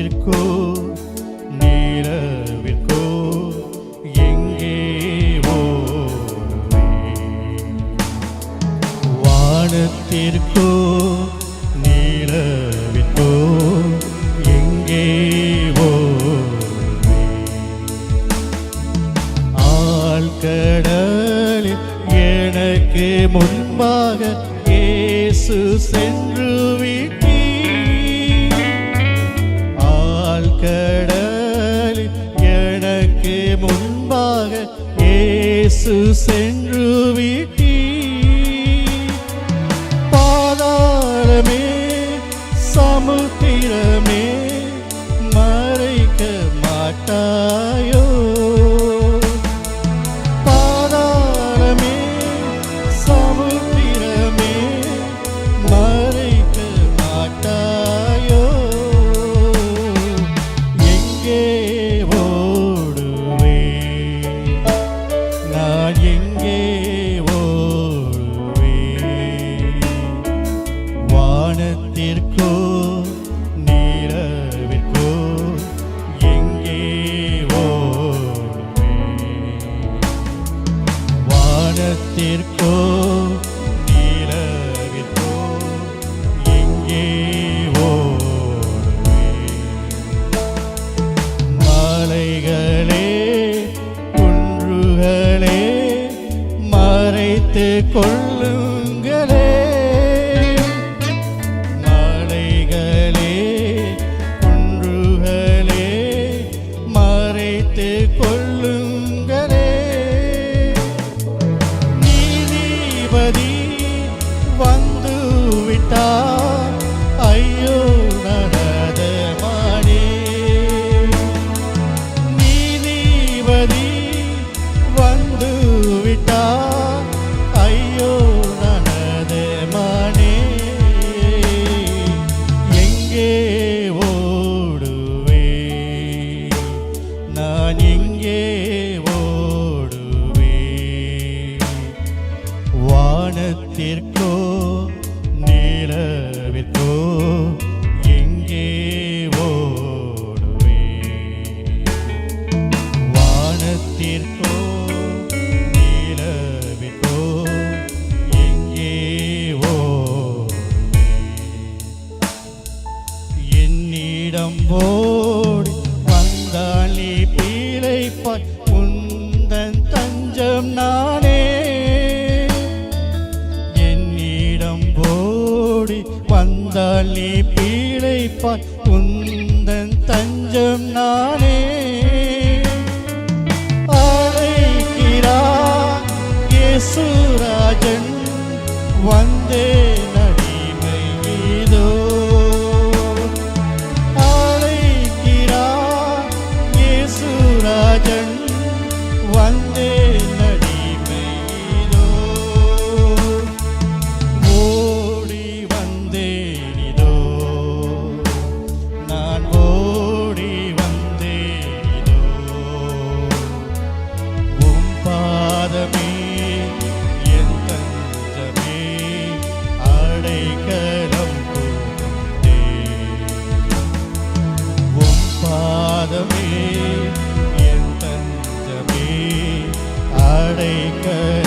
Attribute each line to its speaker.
Speaker 1: வானத்திற்கோ நீரவிற்கோ எங்கே ஓடுவே? வானத்திற்கோ நீலவிற்கோ எங்கே ஓடுவே? ஆழ்கடலில் எனக்கு முன்பாக இயேசு சென்று விட்டு கடலில் எனக்கு முன்பாக இயேசு சென்று வானத்திற்கோ நிலவிற்கோ எங்கே ஓடுவே? மலைகளே குன்றுகளே மறைத்து கொள்ளும் நீதிபதி வந்து விட்டார். ஐயோ நடதமானே நீதிபதி வந்து விட்டார். ஐயோ நடதமானே எங்கே ஓடுவே நான் எங்கே வானத்திற்கோ நிலவிற்கோ எங்கே ஓடுவே? வானத்திற்கோ நிலவிற்கோ எங்கே ஓடுவே? என்னிடம் ஓடி வந்தால் பீழைப்பாய் உந்தன் தஞ்சம் நானே தஞ்சம் நானே. அழைக்கிறார் இயேசுராஜன் வந்தேன் yeah.